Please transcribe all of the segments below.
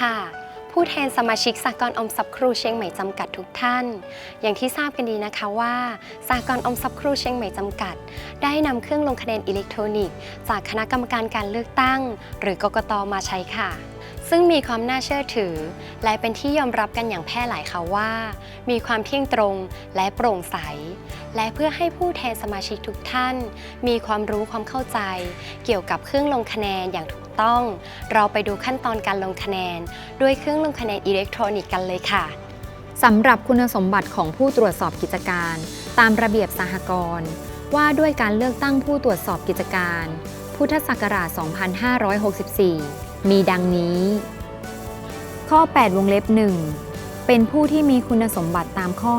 ค่ะ ผู้แทนสมาชิกสากลอมทรัพย์ครูเชียงใหม่จำกัดทุกท่าน อย่างที่ทราบกันดีนะคะว่าสากลออมทรัพย์ครูเชียงใหม่จำกัด ได้นำเครื่องลงคะแนนอิเล็กทรอนิกส์ จากคณะกรรมการการเลือกตั้ง หรือกกตมาใช้ค่ะ ซึ่งมีความน่าเชื่อถือ และเป็นที่ยอมรับกันอย่างแพร่หลายค่ะว่า มีความเที่ยงตรงและโปร่งใส และเพื่อให้ผู้แทนสมาชิกทุกท่าน มีความรู้ความเข้าใจ เกี่ยวกับเครื่องลงคะแนนอย่างถูกต้อง เราไปดูขั้นตอนการลงคะแนน ด้วยเครื่องลงคะแนนอิเล็กทรอนิกส์กันเลยค่ะสำหรับคุณสมบัติของผู้ตรวจสอบกิจการ ตามระเบียบสหกรณ์ว่าด้วยการเลือกตั้งผู้ตรวจสอบกิจการ พุทธศักราช 2564 มีดังนี้ ข้อ 8 วงเล็บ 1 เป็นผู้ที่มีคุณสมบัติตามข้อ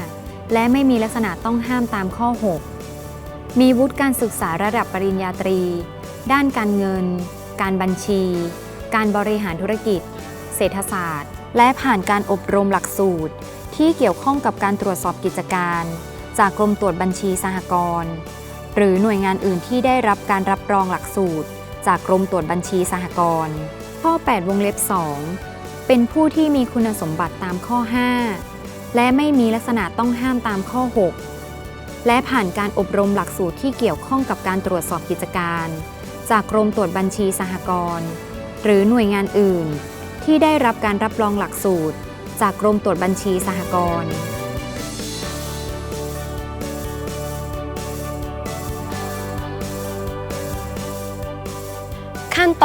5 และไม่มีลักษณะต้องห้ามตามข้อ 6 มีวุฒิการศึกษาระดับปริญญาตรี ด้านการเงิน การบัญชี การบริหารธุรกิจ เศรษฐศาสตร์ และผ่านการอบรมหลักสูตร ที่เกี่ยวข้องกับการตรวจสอบกิจการ จากกรมตรวจบัญชีสหกรณ์หรือหน่วยงานอื่นที่ได้รับการรับรองหลักสูตร จากกรมตรวจบัญชีสหกรณ์ข้อ 8 วงเล็บ 2 เป็นผู้ที่มีคุณสมบัติตามข้อ 5 และไม่มีลักษณะต้องห้ามตามข้อ 6 และผ่านการอบรมหลักสูตรที่เกี่ยวข้องกับการตรวจสอบกิจการ จากกรมตรวจบัญชีสหกรณ์หรือหน่วยงานอื่น ที่ได้รับการรับรองหลักสูตร จากกรมตรวจบัญชีสหกรณ์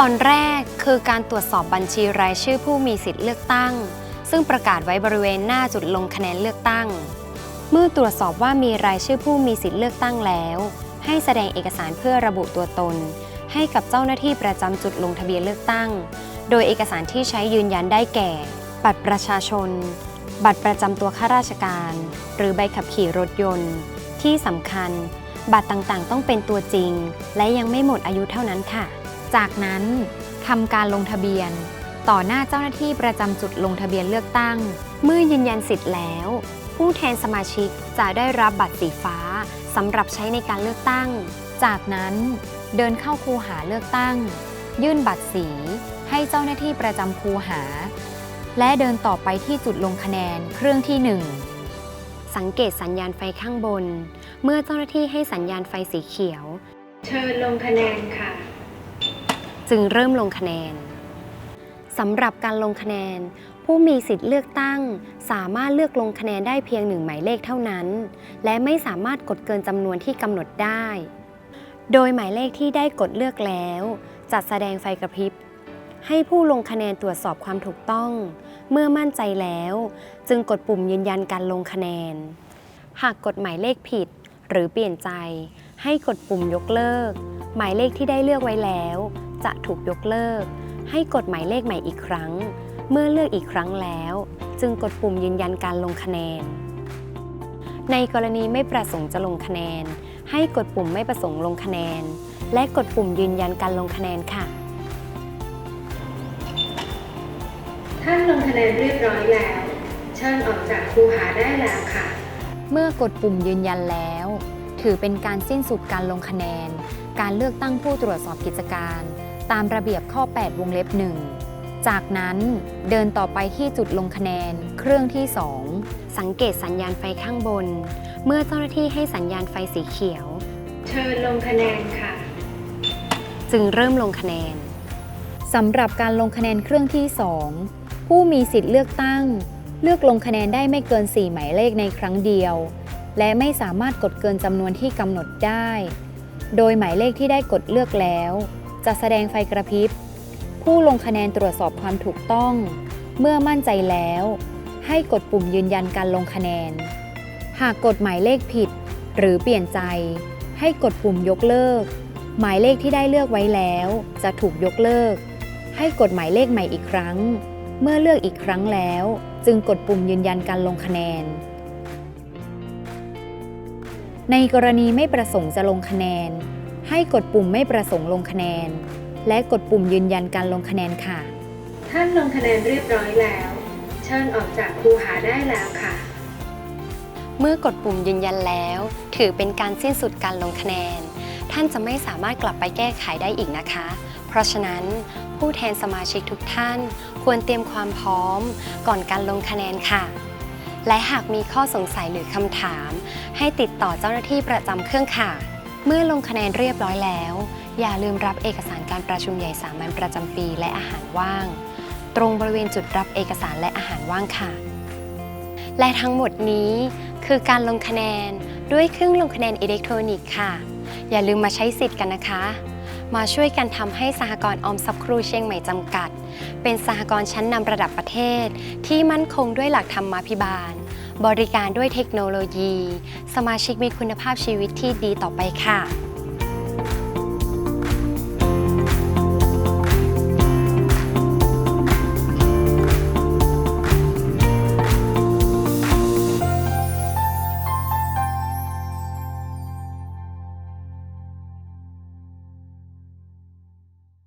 ตอนแรกคือการตรวจสอบบัญชีรายชื่อผู้มีสิทธิ์เลือกตั้ง ซึ่งประกาศไว้บริเวณหน้าจุดลงคะแนนเลือกตั้ง เมื่อตรวจสอบว่ามีรายชื่อผู้มีสิทธิ์เลือกตั้งแล้ว ให้แสดงเอกสารเพื่อระบุตัวตน ให้กับเจ้าหน้าที่ประจำจุดลงทะเบียนเลือกตั้ง โดยเอกสารที่ใช้ยืนยันได้แก่ บัตรประชาชน บัตรประจำตัวข้าราชการ หรือใบขับขี่รถยนต์ ที่สำคัญ บัตรต่างๆ ต้องเป็นตัวจริง และยังไม่หมดอายุเท่านั้นค่ะ จากนั้นทำการลงทะเบียน ต่อหน้าเจ้าหน้าที่ประจำจุดลงทะเบียนเลือกตั้ง เมื่อยืนยันสิทธิ์แล้ว ผู้แทนสมาชิกจะได้รับบัตรสีฟ้าสำหรับใช้ในการเลือกตั้ง จากนั้นเดินเข้าคูหาเลือกตั้ง ยื่นบัตรสีให้เจ้าหน้าที่ประจำคูหา และเดินต่อไปที่จุดลงคะแนนเครื่องที่ 1 สังเกตสัญญาณไฟข้างบน เมื่อเจ้าหน้าที่ให้สัญญาณไฟสีเขียว เชิญลงคะแนนค่ะ จึงเริ่มลงคะแนนสำหรับการลงคะแนน ผู้มีสิทธิ์เลือกตั้ง สามารถเลือกลงคะแนนได้เพียงหนึ่งหมายเลขเท่านั้น และไม่สามารถกดเกินจำนวนที่กำหนดได้ โดยหมายเลขที่ได้กดเลือกแล้วจะแสดงไฟกระพริบ ให้ผู้ลงคะแนนตรวจสอบความถูกต้อง เมื่อมั่นใจแล้ว จึงกดปุ่มยืนยันการลงคะแนน หากกดหมายเลขผิด หรือเปลี่ยนใจ ให้กดปุ่มยกเลิก หมายเลขที่ได้เลือกไว้แล้ว จะถูกยกเลิก ให้กดหมายเลขใหม่อีกครั้ง เมื่อเลือกอีกครั้งแล้ว จึงกดปุ่มยืนยันการลงคะแนน ในกรณีไม่ประสงค์จะลงคะแนน ให้กดปุ่มไม่ประสงค์ลงคะแนน และกดปุ่มยืนยันการลงคะแนนค่ะท่านลงคะแนนเรียบร้อยแล้ว เชิญออกจากคูหาได้แล้วค่ะ เมื่อกดปุ่มยืนยันแล้ว ถือเป็นการสิ้นสุดการลงคะแนน การเลือกตั้งผู้ตรวจสอบกิจการ ตามระเบียบข้อ 8 วงเล็บ 1 จากนั้นเดินต่อไปที่จุดลงคะแนนเครื่องที่สังเกตสัญญาณไฟข้างบน เมื่อเจ้าหน้าที่ให้สัญญาณไฟสีเขียว เชิญลงคะแนนค่ะ จึงเริ่มลงคะแนน2สำหรับการลงคะแนนเครื่องที่ 2 ผู้มีสิทธิ์เลือกตั้ง เลือกลงคะแนนได้ไม่เกิน 4 หมายเลขในครั้งเดียว และไม่สามารถกดเกินจำนวนที่กำหนดได้ โดยหมายเลขที่ได้กดเลือกแล้ว จะแสดงไฟกระพริบ ผู้ลงคะแนนตรวจสอบความถูกต้อง เมื่อมั่นใจแล้ว ให้กดปุ่มยืนยันการลงคะแนน หากกดหมายเลขผิด หรือเปลี่ยนใจ ให้กดปุ่มยกเลิก หมายเลขที่ได้เลือกไว้แล้ว จะถูกยกเลิก ให้กดหมายเลขใหม่อีกครั้ง เมื่อเลือกอีกครั้งแล้ว จึงกดปุ่มยืนยันการลงคะแนนในกรณีไม่ประสงค์จะลงคะแนน ให้กดปุ่มไม่ประสงค์ลงคะแนน และกดปุ่มยืนยันการลงคะแนนค่ะ ท่านลงคะแนนเรียบร้อยแล้ว เชิญออกจากคูหาได้แล้วค่ะ เมื่อกดปุ่มยืนยันแล้ว ถือเป็นการสิ้นสุดการลงคะแนน ท่านจะไม่สามารถกลับไปแก้ไขได้อีกนะคะ เพราะฉะนั้น ผู้แทนสมาชิกทุกท่าน ควรเตรียมความพร้อม ก่อนการลงคะแนนค่ะและหากมีข้อสงสัยหรือคำถาม ให้ติดต่อเจ้าหน้าที่ประจำเครื่องค่ะ เมื่อลงคะแนนเรียบร้อยแล้ว อย่าลืมรับเอกสารการประชุมใหญ่สามัญประจำปีและอาหารว่าง ตรงบริเวณจุดรับเอกสารและอาหารว่างค่ะ และทั้งหมดนี้คือการลงคะแนนด้วยเครื่องลงคะแนนอิเล็กทรอนิกส์ค่ะ อย่าลืมมาใช้สิทธิ์กันนะคะ มาช่วยกันทำให้สหกรณ์ออมทรัพย์ครูเชียงใหม่จำกัด เป็นสหกรณ์ชั้นนำระดับประเทศ ที่มั่นคงด้วยหลักธรรมาภิบาล บริการด้วยเทคโนโลยี สมาชิกมีคุณภาพชีวิตที่ดีต่อไปค่ะ